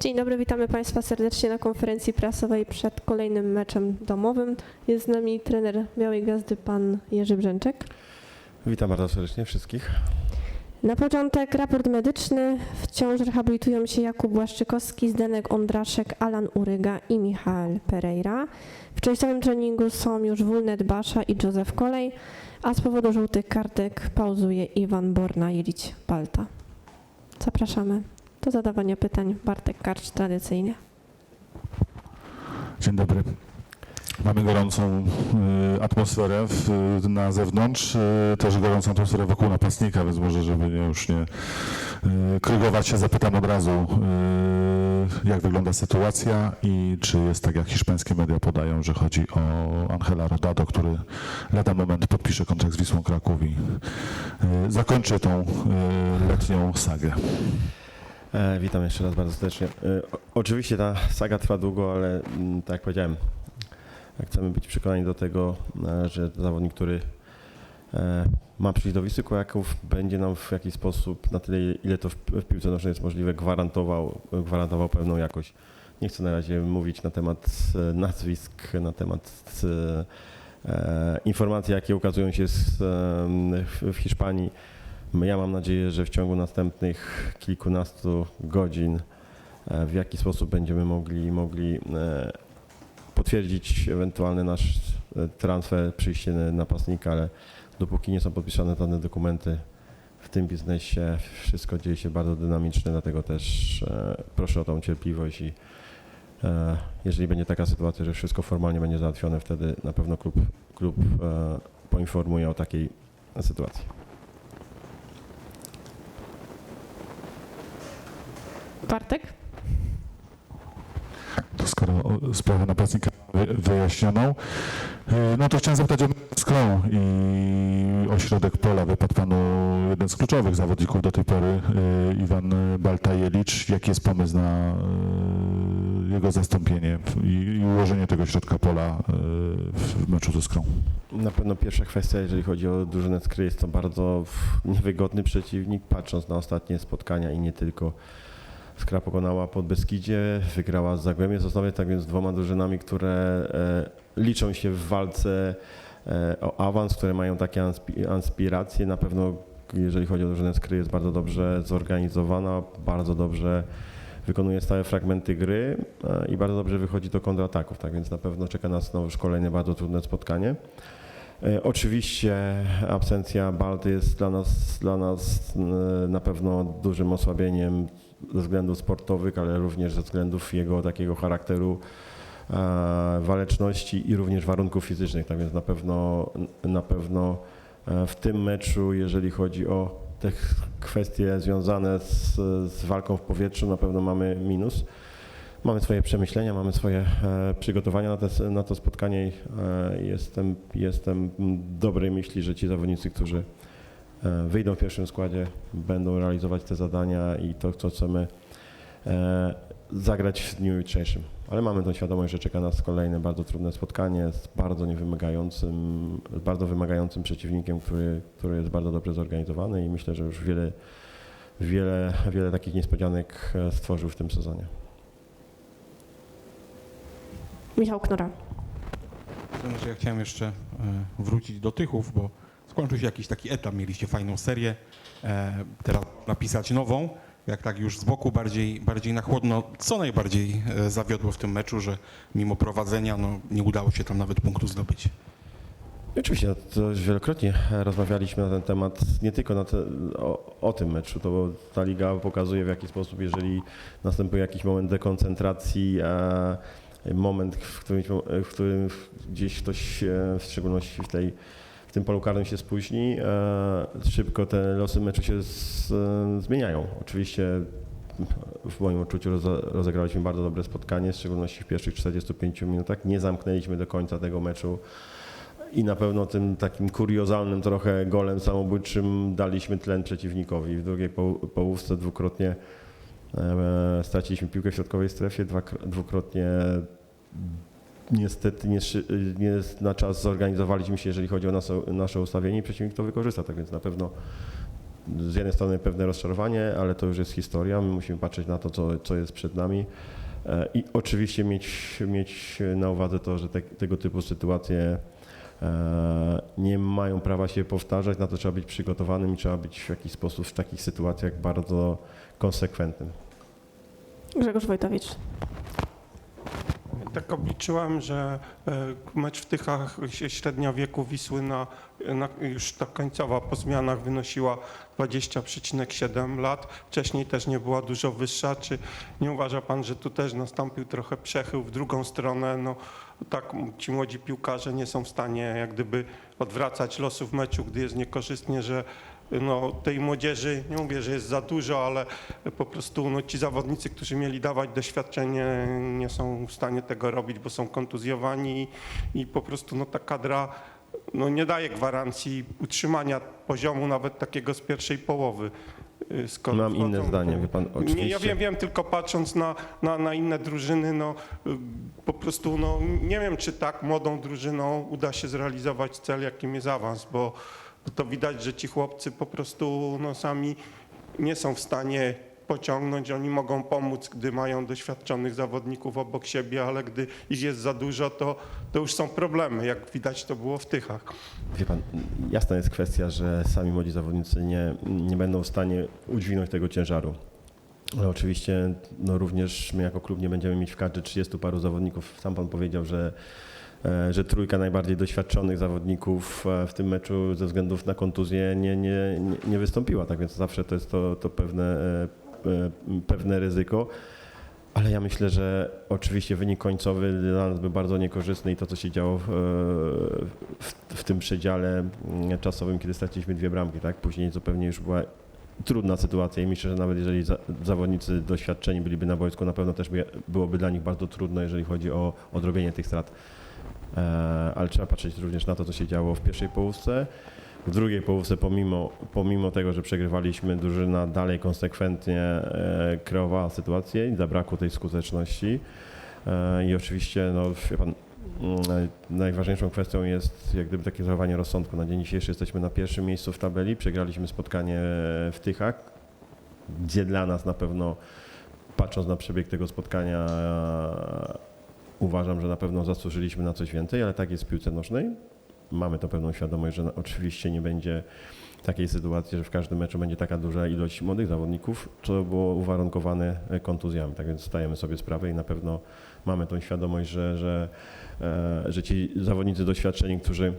Dzień dobry, witamy Państwa serdecznie na konferencji prasowej przed kolejnym meczem domowym. Jest z nami trener Białej Gwiazdy, pan Jerzy Brzęczek. Witam bardzo serdecznie wszystkich. Na początek raport medyczny. Wciąż rehabilitują się Jakub Błaszczykowski, Zdenek Ondraszek, Alan Uryga i Michał Pereira. W częściowym treningu są już Wulnet Basza i Józef Kolej, a z powodu żółtych kartek pauzuje Iwan Borna Jelić Balta. Zapraszamy do zadawania pytań. Bartek Karcz tradycyjnie. Dzień dobry. Mamy gorącą y, atmosferę w, y, na zewnątrz, y, też gorącą atmosferę wokół napastnika, więc może, żeby nie, już nie y, krygować się, zapytam od razu, y, jak wygląda sytuacja i czy jest tak, jak hiszpańskie media podają, że chodzi o Angela Rodado, który lada moment podpisze kontrakt z Wisłą Kraków i y, zakończy tą y, letnią sagę. E, witam jeszcze raz bardzo serdecznie. E, oczywiście ta saga trwa długo, ale mm, tak jak powiedziałem, chcemy być przekonani do tego, e, że zawodnik, który e, ma przyjść do Wisły Kraków, będzie nam w jakiś sposób, na tyle ile to w, w piłce nożnej jest możliwe, gwarantował, gwarantował pewną jakość. Nie chcę na razie mówić na temat e, nazwisk, na temat e, e, informacji, jakie ukazują się z, e, w Hiszpanii. Ja mam nadzieję, że w ciągu następnych kilkunastu godzin e, w jaki sposób będziemy mogli, mogli e, potwierdzić ewentualny nasz e, transfer, przyjście napastnika, ale dopóki nie są podpisane dane dokumenty w tym biznesie, wszystko dzieje się bardzo dynamicznie, dlatego też proszę o tą cierpliwość i jeżeli będzie taka sytuacja, że wszystko formalnie będzie załatwione, wtedy na pewno klub, klub poinformuje o takiej sytuacji. Bartek? To skoro sprawę napastnika wy- wyjaśnioną, y, no to chciałem zapytać o Skrą i ośrodek pola. Wypadł panu jeden z kluczowych zawodników do tej pory, y, Iwan Baltajelicz. Jaki jest pomysł na y, jego zastąpienie i ułożenie tego środka pola w meczu ze Skrą? Na pewno pierwsza kwestia, jeżeli chodzi o drużynę Skry, jest to bardzo niewygodny przeciwnik, patrząc na ostatnie spotkania i nie tylko. Skra pokonała pod Beskidzie, wygrała z Zagłębie Sosnowiec, tak więc dwoma drużynami, które e, liczą się w walce e, o awans, które mają takie aspiracje. Na pewno, jeżeli chodzi o drużynę Skry, jest bardzo dobrze zorganizowana, bardzo dobrze wykonuje stałe fragmenty gry e, i bardzo dobrze wychodzi do kontrataków, tak więc na pewno czeka nas znowu już kolejne bardzo trudne spotkanie. E, Oczywiście absencja Balty jest dla nas, dla nas e, na pewno dużym osłabieniem ze względów sportowych, ale również ze względów jego takiego charakteru e, waleczności i również warunków fizycznych. Tak więc na pewno, na pewno w tym meczu, jeżeli chodzi o te kwestie związane z, z walką w powietrzu, na pewno mamy minus. Mamy swoje przemyślenia, mamy swoje e, przygotowania na, te, na to spotkanie. i, E, jestem, jestem dobrej myśli, że ci zawodnicy, którzy e, wyjdą w pierwszym składzie, będą realizować te zadania i to, co chcemy zagrać w dniu jutrzejszym. Ale mamy tą świadomość, że czeka nas kolejne bardzo trudne spotkanie z bardzo niewymagającym, bardzo wymagającym przeciwnikiem, który, który jest bardzo dobrze zorganizowany i myślę, że już wiele, wiele, wiele takich niespodzianek stworzył w tym sezonie. Michał Knora. Ja chciałem jeszcze e, wrócić do Tychów, bo skończył się jakiś taki etap, mieliście fajną serię, e, teraz napisać nową, jak tak już z boku bardziej, bardziej na chłodno. Co najbardziej e, zawiodło w tym meczu, że mimo prowadzenia no, nie udało się tam nawet punktu zdobyć? Oczywiście, to już wielokrotnie rozmawialiśmy na ten temat, nie tylko na te, o, o tym meczu, to bo ta liga pokazuje w jaki sposób, jeżeli następuje jakiś moment dekoncentracji, a moment, w którym, w którym gdzieś ktoś, w szczególności w, tej, w tym polu karnym się spóźni, e, szybko te losy meczu się z, e, zmieniają. Oczywiście w moim odczuciu roze- rozegraliśmy bardzo dobre spotkanie, w szczególności w pierwszych 45 minutach. Nie zamknęliśmy do końca tego meczu i na pewno tym takim kuriozalnym trochę golem samobójczym daliśmy tlen przeciwnikowi. W drugiej poł- połówce dwukrotnie straciliśmy piłkę w środkowej strefie, dwukrotnie niestety nie, nie na czas zorganizowaliśmy się, jeżeli chodzi o nasze, nasze ustawienie i przeciwnik to wykorzysta. Tak więc na pewno z jednej strony pewne rozczarowanie, ale to już jest historia. My musimy patrzeć na to, co, co jest przed nami. E, I oczywiście mieć, mieć na uwadze to, że te, tego typu sytuacje e, nie mają prawa się powtarzać, na to trzeba być przygotowanym i trzeba być w jakiś sposób w takich sytuacjach bardzo konsekwentnym. Grzegorz Wojtowicz. Tak obliczyłem, że e, mecz w Tychach średnia wieku Wisły na, na już ta końcowa po zmianach wynosiła 20,7 lat. Wcześniej też nie była dużo wyższa. Czy nie uważa pan, że tu też nastąpił trochę przechył w drugą stronę? No, tak ci młodzi piłkarze nie są w stanie jak gdyby odwracać losów meczu, gdy jest niekorzystnie, że no, tej młodzieży, nie mówię, że jest za dużo, ale po prostu no, ci zawodnicy, którzy mieli dawać doświadczenie, nie są w stanie tego robić, bo są kontuzjowani i po prostu no, ta kadra no, nie daje gwarancji utrzymania poziomu nawet takiego z pierwszej połowy. y, skoro Mam inne zdanie, wie pan, Nie, ja oczywiście. wiem, wiem, tylko patrząc na, na, na inne drużyny, no y, po prostu no, nie wiem, czy tak młodą drużyną uda się zrealizować cel, jakim jest awans, bo to widać, że ci chłopcy po prostu no, sami nie są w stanie pociągnąć, oni mogą pomóc, gdy mają doświadczonych zawodników obok siebie, ale gdy ich jest za dużo, to, to już są problemy, jak widać to było w Tychach. Wie pan, jasna jest kwestia, że sami młodzi zawodnicy nie, nie będą w stanie udźwignąć tego ciężaru. Ale oczywiście no również my jako klub nie będziemy mieć w kadrze 30 paru zawodników. Sam pan powiedział, że, że trójka najbardziej doświadczonych zawodników e, w tym meczu ze względów na kontuzję nie, nie, nie, wystąpiła. Tak więc zawsze to jest to, to pewne, e, e, pewne ryzyko. Ale ja myślę, że oczywiście wynik końcowy dla nas był bardzo niekorzystny i to, co się działo w, w, w tym przedziale mm, czasowym, kiedy straciliśmy dwie bramki, tak? Później zupełnie już była trudna sytuacja i myślę, że nawet jeżeli za, zawodnicy doświadczeni byliby na boisku, na pewno też by, byłoby dla nich bardzo trudno, jeżeli chodzi o odrobienie tych strat. E, ale trzeba patrzeć również na to, co się działo w pierwszej połówce. W drugiej połówce, pomimo, pomimo tego, że przegrywaliśmy, drużyna dalej konsekwentnie e, kreowała sytuację i zabrakło tej skuteczności. E, I oczywiście, no, wie pan, mm, najważniejszą kwestią jest jak gdyby takie zachowanie rozsądku. Na dzień dzisiejszy jesteśmy na pierwszym miejscu w tabeli, przegraliśmy spotkanie w Tychach, gdzie dla nas na pewno, patrząc na przebieg tego spotkania, uważam, że na pewno zasłużyliśmy na coś więcej, ale tak jest w piłce nożnej. Mamy to pewną świadomość, że oczywiście nie będzie takiej sytuacji, że w każdym meczu będzie taka duża ilość młodych zawodników, co było uwarunkowane e, kontuzjami. Tak więc zdajemy sobie sprawę i na pewno mamy tą świadomość, że, że, e, że ci zawodnicy doświadczeni, którzy,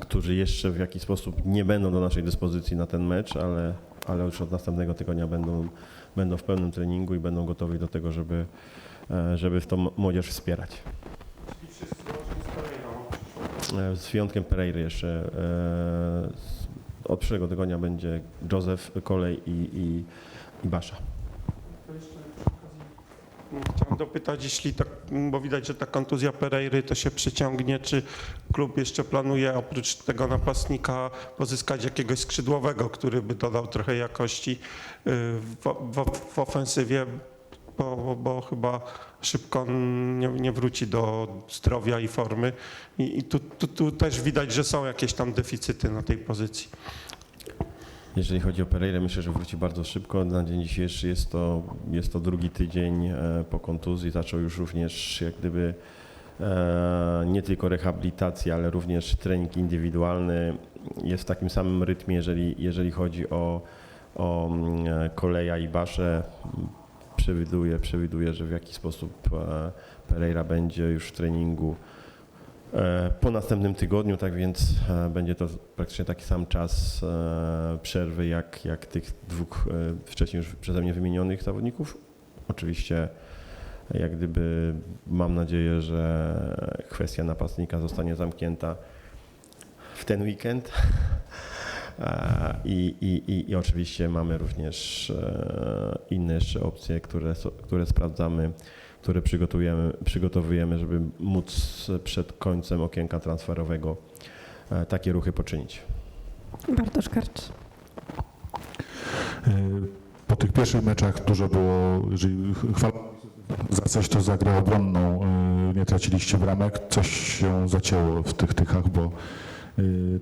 którzy jeszcze w jakiś sposób nie będą do naszej dyspozycji na ten mecz, ale, ale już od następnego tygodnia będą, będą w pełnym treningu i będą gotowi do tego, żeby, żeby w tą młodzież wspierać. E, Z wyjątkiem Pereiry jeszcze. e, Od przyszłego tygodnia będzie Józef, Kolej i, i, i Basza. Chciałem dopytać, jeśli tak, bo widać, że ta kontuzja Pereiry to się przyciągnie, czy klub jeszcze planuje oprócz tego napastnika pozyskać jakiegoś skrzydłowego, który by dodał trochę jakości y, w, w, w ofensywie, bo, bo chyba szybko nie, nie wróci do zdrowia i formy. I, i tu, tu, tu też widać, że są jakieś tam deficyty na tej pozycji. Jeżeli chodzi o Pereirę, myślę, że wróci bardzo szybko. Na dzień dzisiejszy jest to, jest to drugi tydzień e, po kontuzji. Zaczął już również jak gdyby e, nie tylko rehabilitację, ale również trening indywidualny. Jest w takim samym rytmie, jeżeli, jeżeli chodzi o, o mm, e, Koleja i Baszę. Przewiduję, przewiduję, że w jakiś sposób e, Pereira będzie już w treningu e, po następnym tygodniu, tak więc e, będzie to praktycznie taki sam czas przerwy jak, jak tych dwóch wcześniej już przeze mnie wymienionych zawodników. Oczywiście jak gdyby mam nadzieję, że kwestia napastnika zostanie zamknięta w ten weekend. E, I, i, i, I oczywiście mamy również e, inne jeszcze opcje, które, które sprawdzamy, które przygotujemy, przygotowujemy, żeby móc przed końcem okienka transferowego e, takie ruchy poczynić. Bartosz Karcz. Po tych pierwszych meczach dużo było, jeżeli za coś, to za grę obronną nie traciliście bramek. Coś się zacięło w tych tychach, bo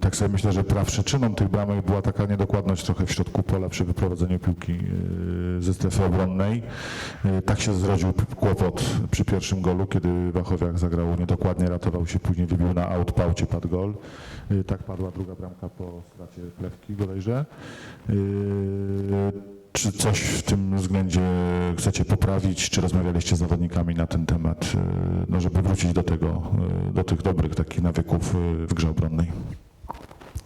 Tak sobie myślę, że przyczyną tych bramek była taka niedokładność trochę w środku pola przy wyprowadzeniu piłki y, ze strefy obronnej. Y, Tak się zrodził kłopot przy pierwszym golu, kiedy Wachowiak zagrał niedokładnie, ratował się, później wybił na out, paucie padł gol. Tak padła druga bramka po stracie plewki bodajże. Czy coś w tym względzie chcecie poprawić? Czy rozmawialiście z zawodnikami na ten temat, y, no żeby wrócić do tego, y, do tych dobrych takich nawyków y, w grze obronnej?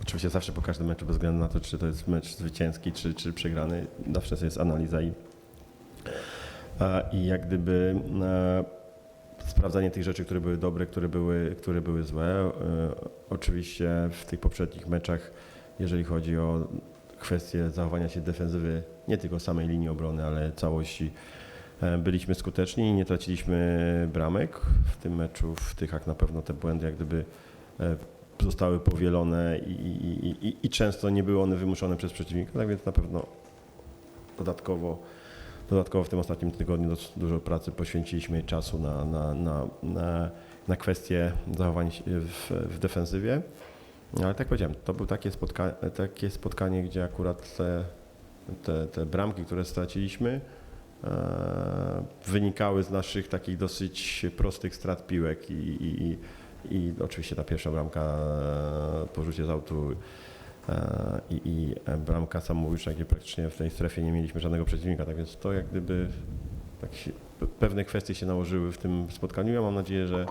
Oczywiście zawsze po każdym meczu, bez względu na to, czy to jest mecz zwycięski, czy, czy przegrany, zawsze jest analiza i, i jak gdyby sprawdzanie tych rzeczy, które były dobre, które były, które były złe. Oczywiście w tych poprzednich meczach, jeżeli chodzi o kwestie zachowania się defensywy, nie tylko samej linii obrony, ale całości, e, byliśmy skuteczni nie traciliśmy bramek w tym meczu. W Tychach na pewno te błędy jak gdyby e, zostały powielone i, i, i, i często nie były one wymuszone przez przeciwnika, tak więc na pewno dodatkowo, dodatkowo w tym ostatnim tygodniu dużo pracy poświęciliśmy czasu na, na, na, na, na kwestie zachowań w, w defensywie. Ale tak powiedziałem, to było takie, spotka takie spotkanie, gdzie akurat te, te, te bramki, które straciliśmy, e, wynikały z naszych takich dosyć prostych strat piłek i, i, i oczywiście ta pierwsza bramka e, po rzucie z autu e, i, i bramka samobójcza, gdzie praktycznie w tej strefie nie mieliśmy żadnego przeciwnika, tak więc to jak gdyby tak się, pe- pewne kwestie się nałożyły w tym spotkaniu. Ja mam nadzieję, że,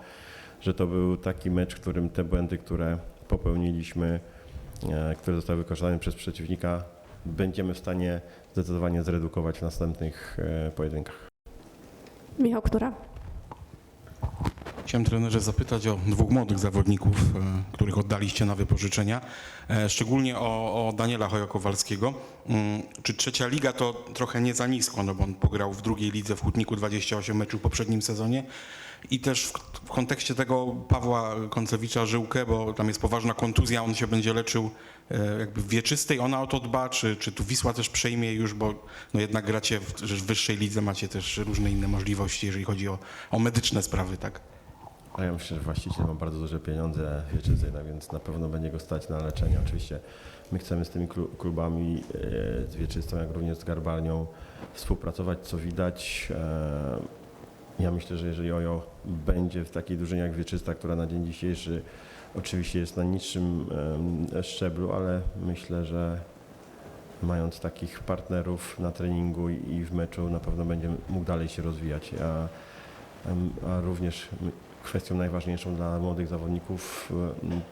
że to był taki mecz, w którym te błędy, które popełniliśmy, e, które zostały wykorzystane przez przeciwnika, będziemy w stanie zdecydowanie zredukować w następnych e, pojedynkach. Michał Ktura. Chciałem trenerze zapytać o dwóch młodych zawodników, e, których oddaliście na wypożyczenia, szczególnie o, o Daniela Hoja-Kowalskiego. Mm, Czy trzecia liga to trochę nie za nisko, no bo on pograł w drugiej lidze w Hutniku 28 meczów w poprzednim sezonie i też w, kontekście tego Pawła Koncewicza Żyłkę, bo tam jest poważna kontuzja, on się będzie leczył e, jakby w wieczystej, ona o to dba, czy, czy tu Wisła też przejmie już, bo no jednak gracie w, w wyższej lidze, macie też różne inne możliwości, jeżeli chodzi o, o medyczne sprawy, tak? A ja myślę, że właściciel ma bardzo duże pieniądze w Wieczycy, tak więc na pewno będzie go stać na leczenie. Oczywiście my chcemy z tymi klu- klubami, e, z Wieczystą, jak również z Garbarnią współpracować, co widać. Ja myślę, że jeżeli Ojo będzie w takiej drużynie jak Wieczysta, która na dzień dzisiejszy oczywiście jest na niższym szczeblu, ale myślę, że mając takich partnerów na treningu i w meczu na pewno będzie mógł dalej się rozwijać. A, a również kwestią najważniejszą dla młodych zawodników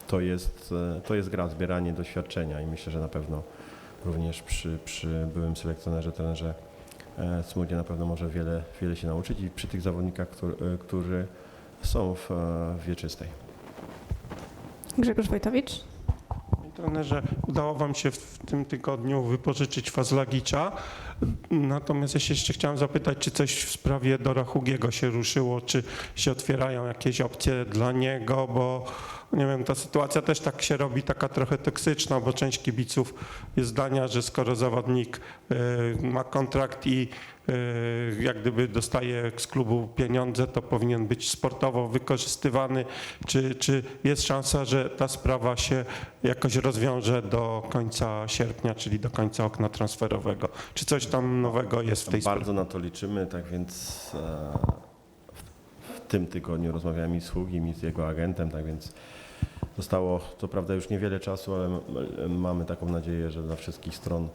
to jest, e, to jest gra, zbieranie doświadczenia i myślę, że na pewno również przy, przy byłym selekcjonerze, trenerze e, Smudzie na pewno może wiele, wiele się nauczyć i przy tych zawodnikach, którzy, którzy są w, e, w Wieczystej. Grzegorz Wojtowicz. Trenerze, udało Wam się w tym tygodniu wypożyczyć Fazlagicza. Natomiast ja się jeszcze chciałem zapytać, czy coś w sprawie Dora Hugiego się ruszyło, czy się otwierają jakieś opcje dla niego, bo nie wiem, ta sytuacja też tak się robi taka trochę toksyczna, bo część kibiców jest zdania, że skoro zawodnik y, ma kontrakt i y, jak gdyby dostaje z klubu pieniądze, to powinien być sportowo wykorzystywany. Czy, czy jest szansa, że ta sprawa się jakoś rozwiąże do końca sierpnia, czyli do końca okna transferowego? Czy coś tam nowego jest w tej sprawie? Bardzo na to liczymy, tak więc e, w, tym tygodniu rozmawiałem i z Hugim, i z jego agentem, tak więc zostało to prawda już niewiele czasu, ale mamy taką nadzieję, że dla wszystkich stron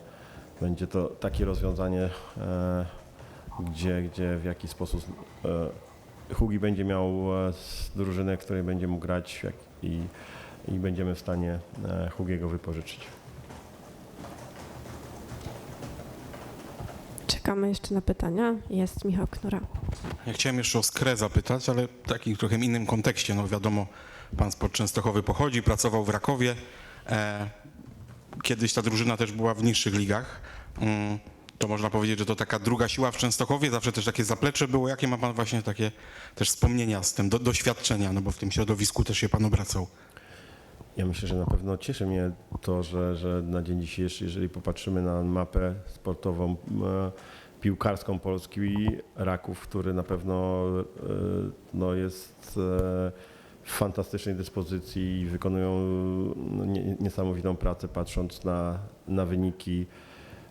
będzie to takie rozwiązanie, e, gdzie, gdzie w jakiś sposób e, Hugi będzie miał drużynę, w której będzie mógł grać i, i będziemy w stanie e, Hugiego wypożyczyć. Czekamy jeszcze na pytania. Jest Michał Knura. Ja chciałem jeszcze o Skrę zapytać, ale w takim trochę innym kontekście. No wiadomo, pan spod Częstochowy pochodzi, pracował w Rakowie. E, kiedyś ta drużyna też była w niższych ligach. Mm, to można powiedzieć, że to taka druga siła w Częstochowie, zawsze też takie zaplecze było. Jakie ma pan właśnie takie też wspomnienia z tym, do, doświadczenia, no bo w tym środowisku też się pan obracał. Ja myślę, że na pewno cieszy mnie to, że, że na dzień dzisiejszy, jeżeli popatrzymy na mapę sportową, e, piłkarską Polski, Raków, który na pewno e, no jest e, fantastycznej dyspozycji i wykonują no, nie, niesamowitą pracę, patrząc na, na wyniki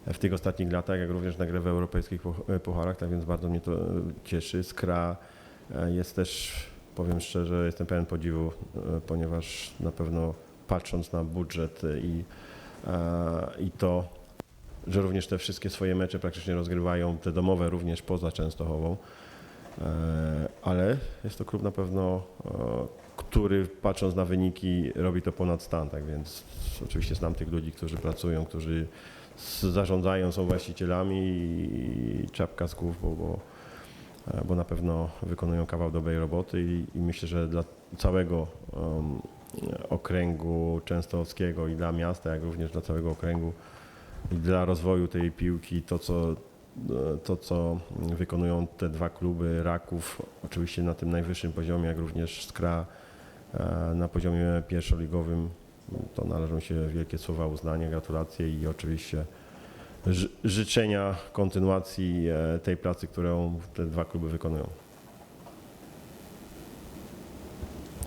w tych ostatnich latach, jak również na grę w europejskich puch- pucharach, tak więc bardzo mnie to cieszy. Skra jest też, powiem szczerze, jestem pełen podziwu, e, ponieważ na pewno patrząc na budżet i, e, i to, że również te wszystkie swoje mecze praktycznie rozgrywają, te domowe również poza Częstochową, E, ale jest to klub na pewno, który patrząc na wyniki robi to ponad stan, tak więc oczywiście znam tych ludzi, którzy pracują, którzy zarządzają, są właścicielami i czapka z głów, bo, bo, bo na pewno wykonują kawał dobrej roboty i, i myślę, że dla całego em, okręgu częstochowskiego i dla miasta, jak również dla całego okręgu i dla rozwoju tej piłki, to co to, co wykonują te dwa kluby Raków, oczywiście na tym najwyższym poziomie, jak również Skra e, na poziomie pierwszoligowym, to należą się wielkie słowa uznania, gratulacje i oczywiście życzenia kontynuacji e, tej pracy, którą te dwa kluby wykonują.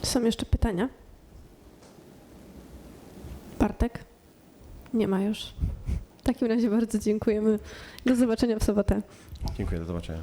Są jeszcze pytania? Bartek? Nie ma już. W takim razie bardzo dziękujemy. Do zobaczenia w sobotę. Dziękuję, do zobaczenia.